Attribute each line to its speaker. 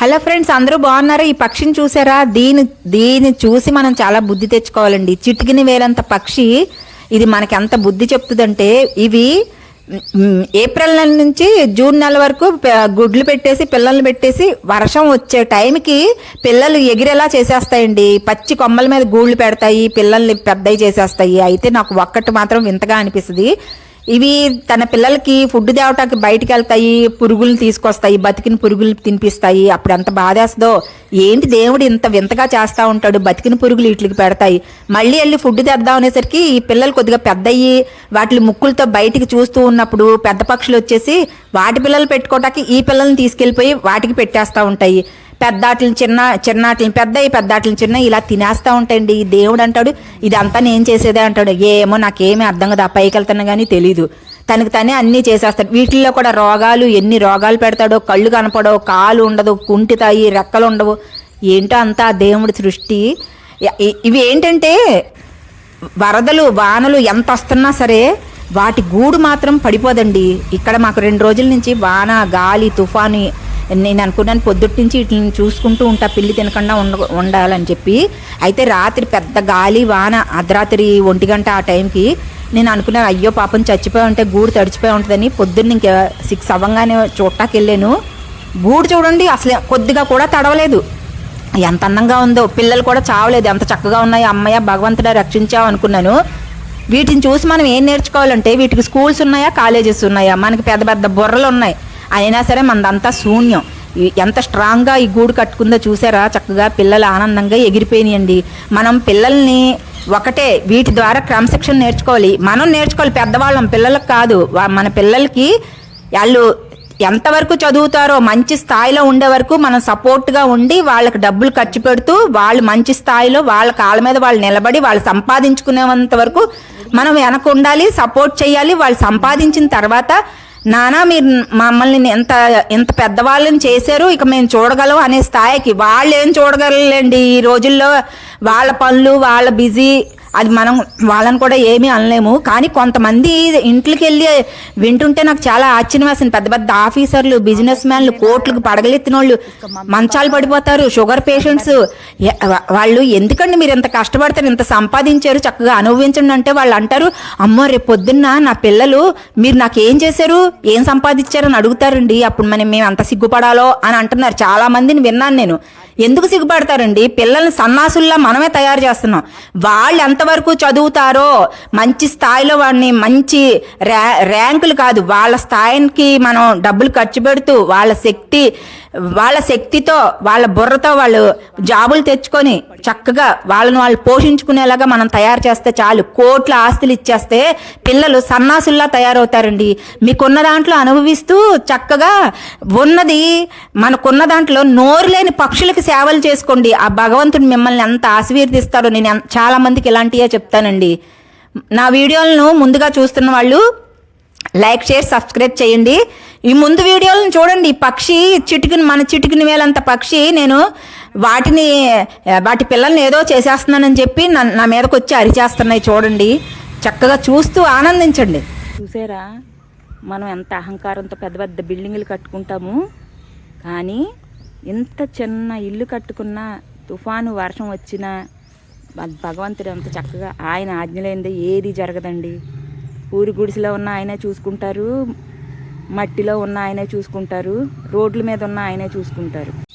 Speaker 1: Hello friends అందరూ బాగున్నారు? ఈ పక్షిని చూసారా? దీని దీన్ని చూసి మనం చాలా బుద్ధి తెచ్చుకోవాలండి. చిటికిని వేలంత పక్షి ఇది మనకి ఎంత బుద్ధి చెప్తుందంటే ఇవి ఏప్రిల్ నెల నుంచి జూన్ నెల వరకు గుడ్లు పెట్టేసి పిల్లల్ని పెట్టేసి వర్షం వచ్చే టైంకి పిల్లలు ఎగిరేలా చేసేస్తాయండి. పచ్చి కొమ్మల మీద గూళ్ళు పెడతాయి పిల్లల్ని పెద్దవి చేసేస్తాయి. అయితే నాకు ఒక్కటి మాత్రం వింతగా అనిపిస్తుంది. ఇవి తన పిల్లలకి ఫుడ్ తేవటానికి బయటికి వెళ్తాయి పురుగులు తీసుకొస్తాయి బతికిన పురుగులు తినిపిస్తాయి. అప్పుడు ఎంత బాధేస్తుందో. ఏంటి దేవుడు ఇంత వింతగా చేస్తూ ఉంటాడు బతికిన పురుగులు వీటికి పెడతాయి. మళ్ళీ వెళ్ళి ఫుడ్ తెద్దాం అనేసరికి ఈ పిల్లలు కొద్దిగా పెద్దయ్యి వాటి ముక్కులతో బయటికి చూస్తూ ఉన్నప్పుడు పెద్ద పక్షులు వచ్చేసి వాటి పిల్లలు పెట్టుకోవటానికి ఈ పిల్లల్ని తీసుకెళ్ళిపోయి వాటికి పెట్టేస్తూ ఉంటాయి. పెద్దాటిని చిన్న చిన్నాటిని పెద్ద పెద్దాటిని చిన్న ఇలా తినేస్తూ ఉంటాయండి. ఈ దేవుడు అంటాడు ఇదంతా నేను చేసేదే అంటాడు. ఏమో నాకేమీ అర్థం కదా. పైకి వెళ్తున్నా కానీ తెలీదు. తనకి తనే అన్నీ చేసేస్తాడు. వీటిల్లో కూడా రోగాలు ఎన్ని రోగాలు పెడతాడో కళ్ళు కనపడవు కాలు ఉండదు కుంటితాయి రెక్కలు ఉండవు. ఏంటో అంతా దేవుడి సృష్టి. ఇవి ఏంటంటే వరదలు వానలు ఎంత వస్తున్నా సరే వాటి గూడు మాత్రం పడిపోదండి. ఇక్కడ మాకు రెండు రోజుల నుంచి వాన గాలి తుఫాను నేను అనుకున్నాను పొద్దుటి నుంచి వీటిని చూసుకుంటూ ఉంటా పిల్లి తినకుండా ఉండ ఉండాలని చెప్పి. అయితే రాత్రి పెద్ద గాలి వాన అర్ధరాత్రి ఒంటి గంట ఆ టైంకి నేను అనుకున్నాను అయ్యో పాపం చచ్చిపోయి ఉంటే గూడు తడిచిపోయి ఉంటుందని పొద్దున్న ఇంకా సిక్స్ అవ్వగానే చూడటానికి వెళ్ళాను. గూడు చూడండి అసలు కొద్దిగా కూడా తడవలేదు. ఎంత అందంగా ఉందో పిల్లలు కూడా చావలేదు ఎంత చక్కగా ఉన్నాయి అమ్మయ్య భగవంతుడా రక్షించావు అనుకున్నాను. వీటిని చూసి మనం ఏం నేర్చుకోవాలంటే వీటికి స్కూల్స్ ఉన్నాయా కాలేజెస్ ఉన్నాయా? మనకి పెద్ద పెద్ద బుర్రలు ఉన్నాయి. అయినా సరే మనదంతా శూన్యం. ఎంత స్ట్రాంగ్గా ఈ గూడు కట్టుకుందో చూసారా? చక్కగా పిల్లలు ఆనందంగా ఎగిరిపోయినాయండి. మనం పిల్లల్ని ఒకటే వీటి ద్వారా క్రమశిక్షణ నేర్చుకోవాలి. మనం నేర్చుకోవాలి పెద్దవాళ్ళం పిల్లలకు కాదు. వా- మన పిల్లలకి వాళ్ళు ఎంతవరకు చదువుతారో మంచి స్థాయిలో ఉండే వరకు మనం సపోర్ట్గా ఉండి వాళ్ళకి డబ్బులు ఖర్చు పెడుతూ వాళ్ళు మంచి స్థాయిలో వాళ్ళ కాళ్ళ మీద వాళ్ళు నిలబడి వాళ్ళు సంపాదించుకునేంత వరకు మనం వెనక ఉండాలి సపోర్ట్ చేయాలి. వాళ్ళు సంపాదించిన తర్వాత నానా మీరు మమ్మల్ని ఎంత ఎంత పెద్దవాళ్ళని చేశారు ఇక మేము చూడగలం అనే స్థాయికి. వాళ్ళు ఏం చూడగలండి ఈ రోజుల్లో? వాళ్ళ పనులు వాళ్ళ బిజీ అది మనం వాళ్ళని కూడా ఏమీ అనలేము. కానీ కొంతమంది ఇంట్లోకి వెళ్ళి వింటుంటే నాకు చాలా ఆశ్చర్యం వేసింది. పెద్ద పెద్ద ఆఫీసర్లు బిజినెస్ మ్యాన్లు కోట్లకు పడగలెత్తిన వాళ్ళు మంచాలు పడిపోతారు షుగర్ పేషెంట్స్. వాళ్ళు ఎందుకండి మీరు ఇంత కష్టపడతారు ఇంత సంపాదించారు చక్కగా అనుభవించండి అంటే వాళ్ళు అంటారు అమ్మో రేపు పొద్దున్న నా పిల్లలు మీరు నాకు ఏం చేశారు? ఏం సంపాదించారని అడుగుతారండి. అప్పుడు మనం మేము అంత సిగ్గుపడాలో అని అంటున్నారు. చాలా మందిని విన్నాను నేను. ఎందుకు సిగ్గుపడతారండి? పిల్లల్ని సన్నాసుల్లా మనమే తయారు చేస్తున్నాం. వాళ్ళు ఎంతవరకు చదువుతారో మంచి స్థాయిలో వాడిని మంచి ర్యా ర్యాంకులు కాదు. వాళ్ళ స్థాయికి మనం డబ్బులు ఖర్చు పెడుతూ వాళ్ళ శక్తి వాళ్ళ శక్తితో వాళ్ళ బుర్రతో వాళ్ళు జాబులు తెచ్చుకొని చక్కగా వాళ్ళని వాళ్ళు పోషించుకునేలాగా మనం తయారు చేస్తే చాలు. కోట్ల ఆస్తులు ఇచ్చేస్తే పిల్లలు సన్నాసుల్లా తయారవుతారండి. మీకున్న దాంట్లో అనుభవిస్తూ చక్కగా ఉన్నది మనకున్న దాంట్లో నోరు లేని పక్షులకి సేవలు చేసుకోండి. ఆ భగవంతుడు మిమ్మల్ని ఎంత ఆశీర్వదిస్తారో నేను చాలా మందికి ఇలాంటివే చెప్తానండి. నా వీడియోలను ముందుగా చూస్తున్న వాళ్ళు లైక్ షేర్ సబ్స్క్రైబ్ చేయండి. ఈ ముందు వీడియోలను చూడండి. పక్షి చిటికిన మన చిటికిన వేలంత పక్షి నేను వాటిని వాటి పిల్లల్ని ఏదో చేసేస్తున్నానని చెప్పి నా నా మీదకి వచ్చి అరిచేస్తున్నాయి చూడండి. చక్కగా చూస్తూ ఆనందించండి.
Speaker 2: చూసారా? మనం ఎంత అహంకారంతో పెద్ద పెద్ద బిల్డింగులు కట్టుకుంటాము. కానీ ఎంత చిన్న ఇల్లు కట్టుకున్నా తుఫాను వర్షం వచ్చినా భగవంతుడు ఎంత చక్కగా ఆయన ఆజ్ఞలైంది ఏది జరగదండి. ఊరి గుడిసెలో ఉన్న ఆయనే చూసుకుంటారు. మట్టిలో ఉన్న ఆయనే చూసుకుంటారు. రోడ్ల మీద ఉన్న ఆయనే చూసుకుంటారు.